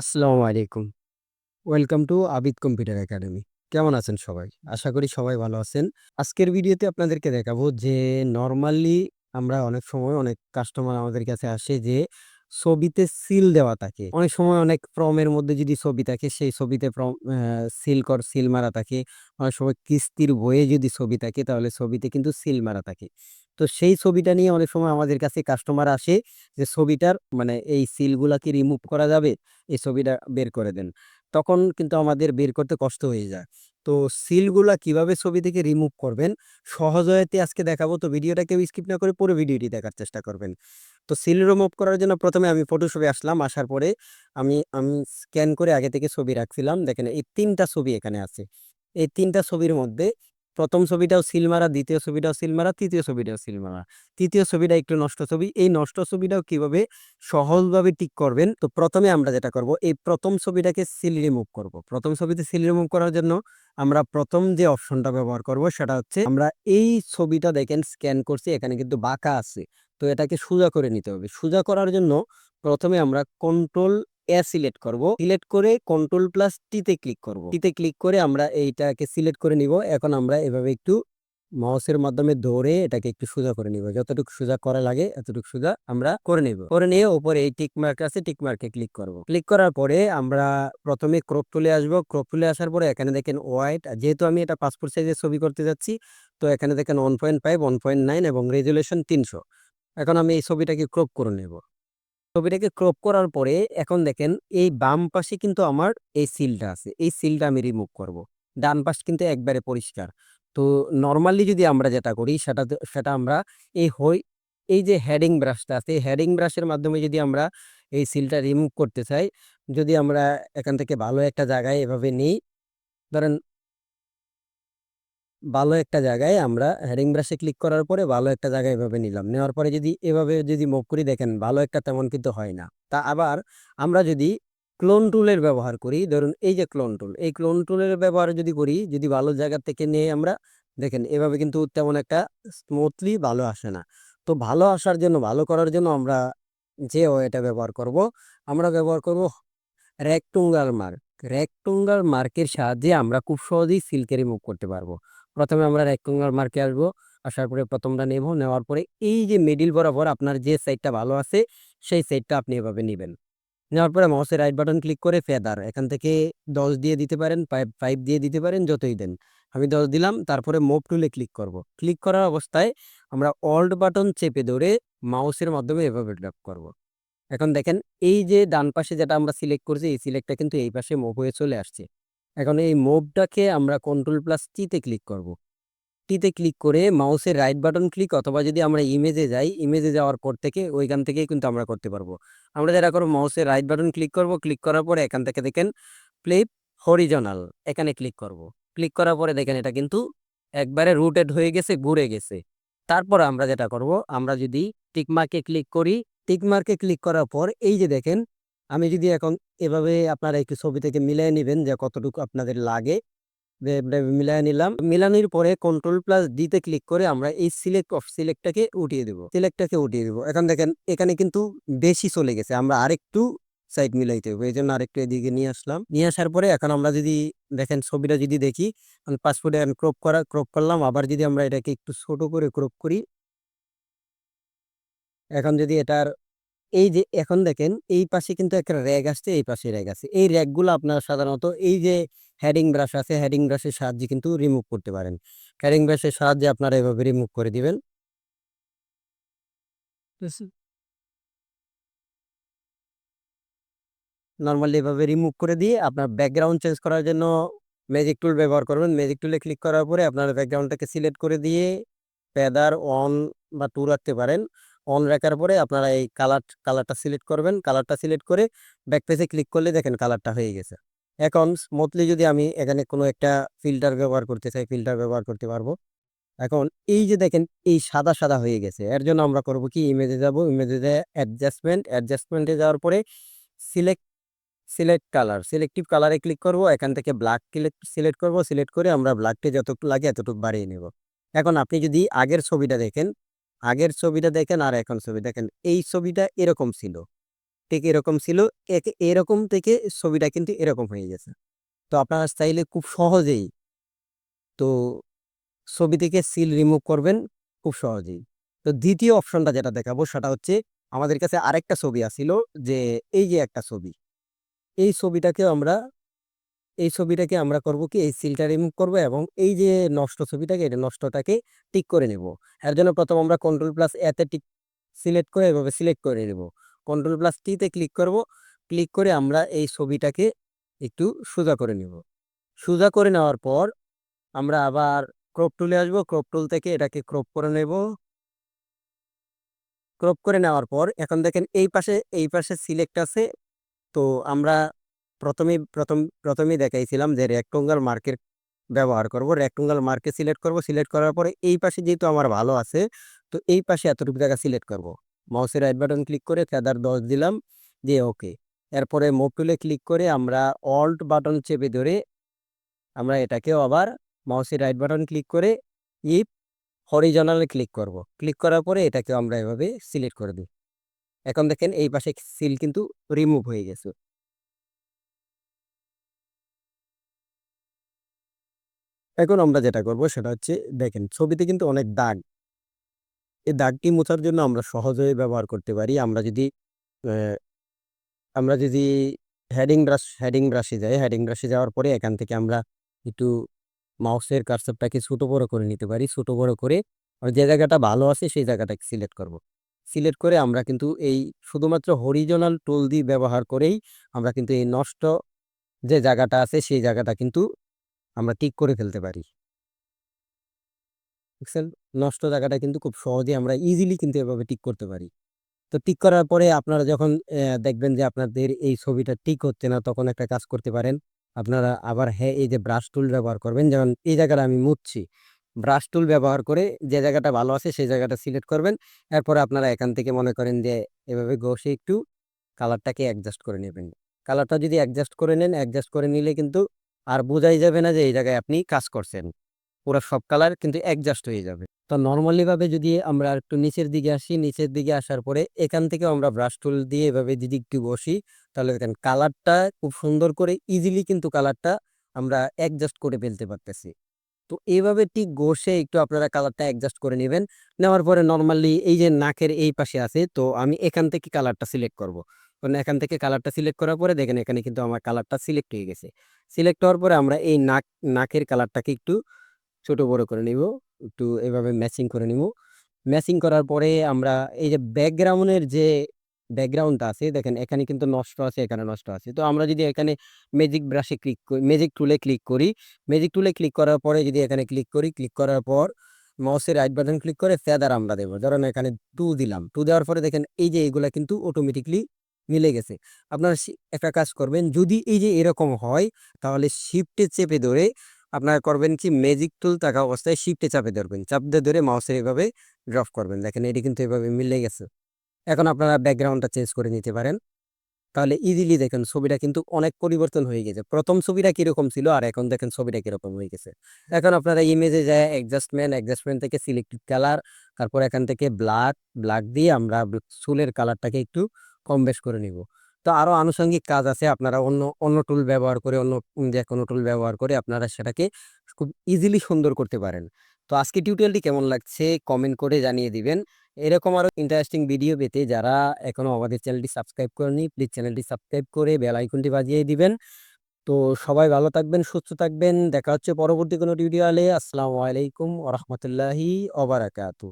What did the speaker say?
আসসালামু আলাইকুম। Welcome to Abid computer academy. কেমন আছেন সবাই? আশা করি সবাই ভালো আছেন। আজকের ভিডিওতে আপনাদেরকে দেখাবো যে নরমালি আমরা অনেক সময় অনেক কাস্টমার আমাদের কাছে আসে যে, ছবিতে সিল দেওয়া থাকে। অনেক সময় অনেক ফর্মের মধ্যে যদি ছবি থাকে, সেই ছবিতে সিল কর সিল মারা থাকে। অনেক সময় কিস্তির বইয়ে যদি ছবি থাকে, তাহলে ছবিতে কিন্তু সিল মারা থাকে। তো সেই ছবিটা নিয়ে অনেক সময় আমাদের কাছে কাস্টমার আসে যে, ছবিটার মানে এই সিলগুলা কি রিমুভ করা যাবে? এই ছবিটা বের করে দেন। তখন কিন্তু আমাদের বের করতে কষ্ট হয়ে যায়। তো সিলগুলা কীভাবে ছবি থেকে রিমুভ করবেন সহজ ওয়েতে আজকে দেখাবো। তো ভিডিওটা কেউ স্কিপ না করে পুরো ভিডিওটি দেখার চেষ্টা করবেন। তো সিল রিমুভ করার জন্য ১ম এ আমি ফটোশপে আসলাম। আসার পরে আমি আমি স্ক্যান করে আগে থেকে ছবি রাখছিলাম। দেখেন এই তিনটা ছবি এখানে আছে। এই তিনটা ছবির মধ্যে ১ম ছবিটাও সিল মারা, ২য় ছবিটাও সিল মারা, ৩য় ছবিটাও সিল মারা। ৩য় ছবিটা একটু নষ্ট ছবি। এই নষ্ট ছবিটাও কীভাবে সহজভাবে ঠিক করবেন? তো প্রথমে আমরা যেটা করব এই প্রথম ছবিটাকে সিল রিমুভ করব। প্রথম ছবিতে সিল রিমুভ করার জন্য আমরা প্রথম যে অপশনটা ব্যবহার করব সেটা হচ্ছে আমরা এই ছবিটা দেখেন স্ক্যান করছি এখানে কিন্তু বাঁকা আছে। তো এটাকে সোজা করে নিতে হবে। সোজা করার জন্য প্রথমে আমরা কন্ট্রোল এ সিলেক্ট করব। সিলেক্ট করে কন্ট্রোল প্লাস টি তে ক্লিক করব। টি তে ক্লিক করে আমরা এইটাকে সিলেক্ট করে নিব। এখন আমরা এভাবে একটু মাউসের মাধ্যমে ধরে এটাকে একটু সোজা করে নিব। যতটুকু সোজা করা লাগে এতটুকু সোজা আমরা করে নিব। করে নিয়ে উপরে এই টিক মার্ক আছে টিক মার্কে ক্লিক করব। ক্লিক করার পরে আমরা ১ম এ ক্রপ টুলে আসব। ক্রপ টুলে আসার পরে এখানে দেখেন হোয়াইট যেহেতু আমি এটা পাসপোর্ট সাইজের ছবি করতে যাচ্ছি তো এখানে দেখেন 1.5, 1.9 এবং রেজুলেশন ৩০০। এখন আমি এই ছবিটাকে ক্রপ করে নেব। ছবিটাকে ক্রপ করার পরে এখন দেখেন এই বাম পাশে কিন্তু আমার এই সিলটা আছে। এই সিলটা আমি রিমুভ করব। ডান পাশ কিন্তু একবারে পরিষ্কার। তো নর্মালি যদি আমরা যেটা করি সেটা সেটা আমরা এই হই এই যে হেডিং ব্রাশটা আছে, এই হেডিং ব্রাশের মাধ্যমে যদি আমরা এই সিলটা রিমুভ করতে চাই, যদি আমরা এখান থেকে ভালো একটা জায়গায় এভাবে নিই, ধরেন ভালো একটা জায়গায় আমরা হেডিং ব্রাশে ক্লিক করার পরে ভালো একটা জায়গায় এভাবে নিলাম। নেওয়ার পরে যদি এভাবে যদি মুভ করি দেখেন ভালো একটা তেমন কিন্তু হয় না। তা আবার আমরা যদি ক্লোন টুলের ব্যবহার করি, ধরুন এই যে ক্লোন টুল, এই ক্লোন টুলের ব্যবহার যদি করি, যদি ভালো জায়গা থেকে নিয়ে আমরা দেখেন এভাবে কিন্তু তেমন একটা স্মুথলি ভালো আসে না। তো ভালো আসার জন্য ভালো করার জন্য আমরা যে ওয়েটা ব্যবহার করব, আমরা ব্যবহার করব রেক্ট্যাঙ্গল মার্ক। রেক্ট্যাঙ্গল মার্কের সাহায্যে আমরা খুব সহজেই সিলকে রিমুভ করতে পারব। ১ম এ আমরা রেক্ট্যাঙ্গল মার্কে আসব আসার পরে ১ম টা নেব। নেওয়ার পরে এই যে মিডিল বরাবর আপনার যে সাইডটা ভালো আছে সেই সাইডটা আপনি এভাবে নেবেন নেওয়ার পরে মাউসের রাইট বাটন ক্লিক করে ফেদার এখান থেকে ১০ দিয়ে দিতে পারেন, পাই ৫ দিয়ে দিতে পারেন, যতই দেন। আমি ১০ দিলাম তারপরে মুভ টুলে ক্লিক করব। ক্লিক করার অবস্থায় আমরা অল্ট বাটন চেপে ধরে মাউসের মাধ্যমে এভাবে ড্র্যাগ করব। এখন দেখেন এই যে ডান পাশে যেটা আমরা সিলেক্ট করছি এই সিলেক্টটা কিন্তু এই পাশে মুভ হয়ে চলে আসছে। এখন এই মুভটাকে আমরা কন্ট্রোল প্লাস টিতে ক্লিক করব। টিতে ক্লিক করে মাউসের রাইট বাটন ক্লিক অথবা যদি আমরা ইমেজে যাই, ইমেজে যাওয়ার পর থেকে ওইখান থেকেই কিন্তু আমরা করতে পারব আমরা যেটা করব মাউসের রাইট বাটন ক্লিক করব। ক্লিক করার পরে এখান থেকে দেখেন ফ্লিপ হরিজোনাল এখানে ক্লিক করব। ক্লিক করার পরে দেখেন এটা কিন্তু একবারে রুটেড হয়ে গেছে, ঘুরে গেছে। তারপর আমরা যেটা করব, আমরা যদি টিক মার্কে ক্লিক করি, টিক মার্কে ক্লিক করার পর এই যে দেখেন আমি যদি এখন এভাবে আপনারা একটু ছবি থেকে মিলায়ে নেবেন যে কতটুকু আপনাদের লাগে। যে মিলায়ে নিলাম। মিলানোর পরে কন্ট্রোল প্লাস ডিতে ক্লিক করে আমরা এই সিলেক্ট অফ সিলেক্টটাকে উঠিয়ে দেব। সিলেক্টটাকে উঠিয়ে দেব। এখন দেখেন এখানে কিন্তু বেশি চলে গেছে। আমরা আরেকটু সাইড মিলাইতে হবে। এই জন্য আরেকটু এদিকে নিয়ে আসলাম। নিয়ে আসার পরে এখন আমরা যদি দেখেন ছবিটা যদি দেখি, পাসপোর্টে ক্রপ করা ক্রপ করলাম। আবার যদি আমরা এটাকে একটু ছোট করে ক্রপ করি এখন যদি এটার এই যে এখন দেখেন এই পাশে কিন্তু একটা র‍্যাগ আসছে, এই পাশে র‍্যাগ আছে। এই র‍্যাগগুলো আপনারা সাধারণত এই যে হেডিং ব্রাশ আছে, হেডিং ব্রাশের সাহায্যে কিন্তু রিমুভ করতে পারেন। হেডিং ব্রাশের সাহায্যে আপনারা এভাবে রিমুভ করে দিবেন। নর্মালি এভাবে রিমুভ করে দিয়ে আপনার ব্যাকগ্রাউন্ড চেঞ্জ করার জন্য ম্যাজিক টুল ব্যবহার করবেন। ম্যাজিক টুলে ক্লিক করার পরে আপনার ব্যাকগ্রাউন্ডটাকে সিলেক্ট করে দিয়ে ফেদার অন বা 2 রাখতে পারেন। অন রাখার পরে আপনারা এই কালার কালারটা সিলেক্ট করবেন। কালারটা সিলেক্ট করে ব্যাক পেজে ক্লিক করলে দেখেন কালারটা হয়ে গেছে। এখন স্মুথলি যদি আমি এখানে কোনো একটা ফিল্টার ব্যবহার করতে চাই, ফিল্টার ব্যবহার করতে পারব। এখন এই যে দেখেন এই সাদা, সাদা হয়ে গেছে। এর জন্য আমরা করব কি ইমেজে যাব। ইমেজে অ্যাডজাস্টমেন্ট, অ্যাডজাস্টমেন্টে যাওয়ার পরে সিলেক্ট সিলেক্ট কালার, সিলেক্টিভ কালারে ক্লিক করব। এখান থেকে কিলেক্ট সিলেক্ট করব। সিলেক্ট করে আমরা ব্লাকটা যতটুকু লাগে এতটুকু বাড়িয়ে নেব। এখন আপনি যদি আগের ছবিটা দেখেন, আগের ছবিটা দেখেন আর এখন ছবি। দেখেন, এই ছবিটা এরকম ছিল। ঠিক এরকম ছিল এরকম থেকে ছবিটা কিন্তু এরকম হয়ে গেছে। তো আপনারা চাইলে খুব সহজেই তো ছবি থেকে সিল রিমুভ করবেন খুব সহজেই। তো দ্বিতীয় অপশনটা যেটা দেখাবো সেটা হচ্ছে আমাদের কাছে আরেকটা ছবি আসছিল যে, এই যে একটা ছবি। এই ছবিটাকে আমরা এই ছবিটাকে আমরা করব কি? এই সিলটা রিমুভ করব এবং এই যে নষ্ট ছবিটাকে, এটা নষ্টটাকে টিক করে নেব। এর জন্য প্রথম আমরা কন্ট্রোল প্লাস এতে টিক সিলেক্ট করে এভাবে সিলেক্ট করে নেব। কন্ট্রোল প্লাস টিতে ক্লিক করব। ক্লিক করে আমরা এই ছবিটাকে একটু সোজা করে নেব। সোজা করে নেওয়ার পর আমরা আবার ক্রপ টুলে আসব। ক্রপ টুল থেকে এটাকে ক্রপ করে নেব। ক্রপ করে নেওয়ার পর এখন দেখেন এই পাশে এই পাশে সিলেক্ট আছে। তো আমরা প্রথমেই প্রথম, প্রথমেই দেখাইছিলাম যে রেক্টঙ্গাল মার্কের ব্যবহার করব। রেক্টঙ্গাল মার্কে সিলেক্ট করব। সিলেক্ট করার পরে এই পাশে যেহেতু আমার ভালো আছে, তো এই পাশে এতটুকু জায়গা সিলেক্ট করব। মাউসের রাইট বাটন ক্লিক করে ফেদার দশ দিলাম যে ওকে এরপরে মুভ টুলে ক্লিক করে আমরা অল্ট বাটন চেপে ধরে আমরা এটাকেও আবার মাউসের রাইট বাটন ক্লিক করে ইপ হরিজনালে ক্লিক করব। ক্লিক করার পরে এটাকেও আমরা এভাবে সিলেক্ট করে দিই। এখন দেখেন এই পাশে সিল কিন্তু রিমুভ হয়ে গেছে। এখন আমরা যেটা করব সেটা হচ্ছে, দেখেন ছবিতে কিন্তু অনেক দাগ। এই দাগটি মোছার জন্য আমরা সহজেই ব্যবহার করতে পারি। আমরা যদি আমরা যদি হেডিং ব্রাশ হেডিং ব্রাশে যাই হেডিং ব্রাশে যাওয়ার পরে এখান থেকে আমরা একটু মাউসের কারসারটাকে ছোটো বড় করে নিতে পারি। ছোটো বড় করে যে জায়গাটা ভালো আছে সেই জায়গাটাকে সিলেক্ট করব। সিলেক্ট করে আমরা কিন্তু এই শুধুমাত্র হরিজনাল টুল দিয়ে ব্যবহার করেই আমরা কিন্তু এই নষ্ট যে জায়গাটা আছে সেই জায়গাটা কিন্তু আমরা টিক করে ফেলতে পারি। বুঝছেন নষ্ট জায়গাটা কিন্তু খুব সহজে আমরা ইজিলি কিন্তু এভাবে টিক করতে পারি। তো টিক করার পরে আপনারা যখন দেখবেন যে আপনাদের এই ছবিটা টিক হচ্ছে না, তখন একটা কাজ করতে পারেন। আপনারা আবার হ্যাঁ এই যে ব্রাশ টুল ব্যবহার করবেন। যেমন এই জায়গাটা আমি মুছছি। ব্রাশ টুল ব্যবহার করে যে জায়গাটা ভালো আছে, সেই জায়গাটা সিলেক্ট করবেন। এরপরে আপনারা এখান থেকে মনে করেন যে এভাবে ঘষে একটু কালারটাকে অ্যাডজাস্ট করে নেবেন। কালারটা যদি অ্যাডজাস্ট করে নেন অ্যাডজাস্ট করে নিলে কিন্তু আর বোঝাই যাবে না যে এই জায়গায় আপনি কাজ করছেন। পুরো সব কালার কিন্তু অ্যাডজাস্ট হয়ে যাবে। তো নর্মালিভাবে যদি আমরা একটু নিচের দিকে আসি, নিচের দিকে আসার পরে এখান থেকে আমরা ব্রাশ টুল দিয়ে এভাবে যদি একটু বসি, তাহলে দেখেন কালারটা খুব সুন্দর করে ইজিলি কিন্তু কালারটা আমরা অ্যাডজাস্ট করে ফেলতে পারতেছি। তো এইভাবে ঠিক ঘষে একটু আপনারা কালারটা অ্যাডজাস্ট করে নেবেন। নেওয়ার পরে নর্মালি এই যে নাকের এই পাশে আছে, তো আমি এখান থেকে কালারটা সিলেক্ট করব। কারণ এখান থেকে কালারটা সিলেক্ট করার পরে দেখেন এখানে কিন্তু আমার কালারটা সিলেক্ট হয়ে গেছে। সিলেক্ট হওয়ার পরে আমরা এই নাক, নাকের কালারটাকে একটু ছোট বড় করে নিব। একটু এভাবে ম্যাচিং করে নিব। ম্যাচিং করার পরে আমরা এই যে ব্যাকগ্রাউন্ডের যে ব্যাকগ্রাউন্ডটা আছে। দেখেন, এখানে কিন্তু নষ্ট আছে, এখানে নষ্ট আছে। তো আমরা যদি এখানে ম্যাজিক ব্রাশে ক্লিক করি ম্যাজিক টুলে ক্লিক করি ম্যাজিক টুলে ক্লিক করার পরে যদি এখানে ক্লিক করি ক্লিক করার পর মাউসের রাইট বাটন ক্লিক করে ফেদার আমরা দেবো। ধরেন এখানে টু দিলাম। টু দেওয়ার পরে দেখেন, এই যে এইগুলা কিন্তু অটোমেটিকলি মিলে গেছে। আপনারা একটা কাজ করবেন, যদি এই যে এরকম হয়, তাহলে শিফটে চেপে ধরে আপনারা করবেন কি ম্যাজিক টুল থাকা অবস্থায় শিফটে চাপে ধরবেন। চাপ দিয়ে ধরে মাউসের এভাবে ড্রপ করবেন। দেখেন, এটি কিন্তু এভাবে মিলে গেছে। এখন আপনারা ব্যাকগ্রাউন্ডটা চেঞ্জ করে নিতে পারেন। তাহলে ইজিলি দেখেন ছবিটা কিন্তু অনেক পরিবর্তন হয়ে গেছে। প্রথম ছবিটা কীরকম ছিল আর এখন দেখেন ছবিটা কীরকম হয়ে গেছে। এখন আপনারা ইমেজে যায় অ্যাডজাস্টমেন্ট অ্যাডজাস্টমেন্ট থেকে সিলেক্টেড কালার তারপর এখান থেকে ব্ল্যাক ব্ল্যাক দিয়ে আমরা চুলের কালারটাকে একটু কম বেশ করে নিব। তো আরও আনুষঙ্গিক কাজ আছে, আপনারা অন্য অন্য টুল ব্যবহার করে, অন্য যে কোনো টুল ব্যবহার করে আপনারা সেটাকে খুব ইজিলি সুন্দর করতে পারেন। তো আজকে টিউটোরিয়ালটি কেমন লাগছে কমেন্ট করে জানিয়ে দিবেন। এরকম আরও ইন্টারেস্টিং ভিডিও পেতে যারা এখনও আমাদের চ্যানেলটি সাবস্ক্রাইব করেনি প্লিজ চ্যানেলটি সাবস্ক্রাইব করে বেল আইকনটি বাজিয়ে দিবেন। তো সবাই ভালো থাকবেন, সুস্থ থাকবেন, দেখা হচ্ছে পরবর্তী কোনো টিউটোরিয়ালে আসসালামু আলাইকুম ওরহমতুল্লাহি ওবরাকাতু